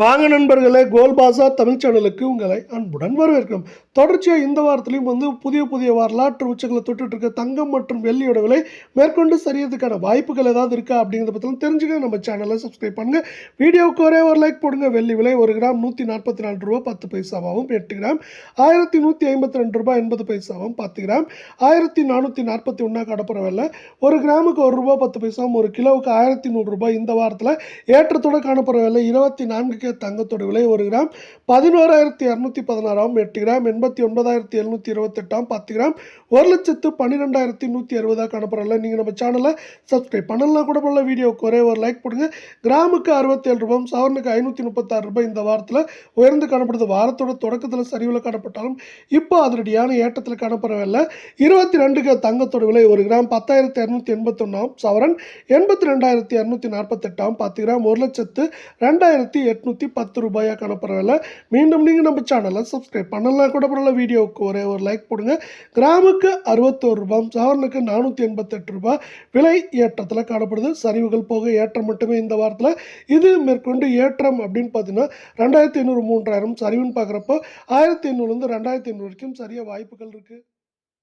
வாங்க நண்பர்களே கோல் பாசா தமிழ் சேனலுக்கு உங்களை அன்புடன் வரவேற்கிறோம் தொடர்ச்சியாக இந்த வாரத்திலையும் வந்து புதிய புதிய வரலாற்று உச்சங்களை தொட்டுட்டு இருக்க தங்கம் மற்றும் வெள்ளியோட விலை மேற்கொண்டு சரியறதுக்கான வாய்ப்புகள் ஏதாவது இருக்கா அப்படிங்கிறத பற்றிலாம் தெரிஞ்சுக்க நம்ம சேனலை சப்ஸ்கிரைப் பண்ணுங்கள் வீடியோவுக்கு ஒரே ஒரு லைக் போடுங்க. வெள்ளி விலை ஒரு கிராம் நூற்றி நாற்பத்தி நாலு ரூபா பத்து பைசாவாகவும் எட்டு கிராம். ஆயிரத்தி நூற்றி ஐம்பத்தி ரெண்டு ரூபாய் எண்பது பைசாவும் பத்து கிராம். ஆயிரத்தி நானூற்றி நாற்பத்தி ஒன்றா கடப்புற விலை ஒரு கிராமுக்கு ஒரு ரூபா பத்து பைசாவும் ஒரு கிலோவுக்கு ஆயிரத்தி நூறுரூபா இந்த வாரத்தில் ஏற்றத்தோட காணப்படுற விலை இருபத்தி நான்கு கே தங்கத்தோட விலை ஒரு கிராம் பதினோராயிரத்தி இரநூத்தி பதினாறாம் எட்டு கிராம் எண்பத்தி ஒன்பதாயிரத்தி எழுநூற்றி இருபத்தெட்டாம் பத்து கிராம் ஒரு லட்சத்து பன்னிரெண்டாயிரத்தி நூற்றி அறுபதாக காணப்படுறல நீங்கள் நம்ம சேனலை சப்ஸ்கிரைப் பண்ணலாம் கூட பண்ணல வீடியோக்கு ஒரே ஒரு லைக் போடுங்க. கிராமுக்கு அறுபத்தேழு ரூபாய் சவரனுக்கு ஐநூற்றி முப்பத்தாறு ரூபாய் இந்த வாரத்தில் உயர்ந்து காணப்படுது. வாரத்தோட தொடக்கத்தில் சரிவில் காணப்பட்டாலும் இப்போ அதனடியான ஏற்றத்தில் காணப்படவில்லை இருபத்தி ரெண்டுக்கு தங்கத்தோட விலை ஒரு கிராம் பத்தாயிரத்தி இரநூத்தி எண்பத்தொன்னாம் சவரன் எண்பத்தி ரெண்டாயிரத்தி இரநூத்தி நாற்பத்தெட்டாம் பத்து கிராம் ஒரு லட்சத்து ரெண்டாயிரத்தி எட்நூற்றி பத்து ரூபாயாக காணப்படவில்லை மீண்டும் நீங்கள் நம்ம சேனலை சப்ஸ்கிரைப் பண்ணலாம் கூட பரவாயில்ல வீடியோவுக்கு ஒரே ஒரு லைக் போடுங்க. கிராமுக்கு அறுபத்தோரு ரூபாய் சவரனுக்கு நானூற்றி எண்பத்தெட்டு ரூபாய். விலை ஏற்றத்தில் காணப்படுது. சரிவுகள் போக ஏற்றம் மட்டுமே இந்த வாரத்தில். இது மேற்கொண்டு ஏற்றம் அப்படின்னு பார்த்தீங்கன்னா ரெண்டாயிரத்தி ஐநூறு மூன்றாயிரம் சரிவுன்னு பார்க்குறப்போ ஆயிரத்தி ஐநூறுலேருந்து ரெண்டாயிரத்தி ஐநூறு வரைக்கும் சரியாக வாய்ப்புகள் இருக்குது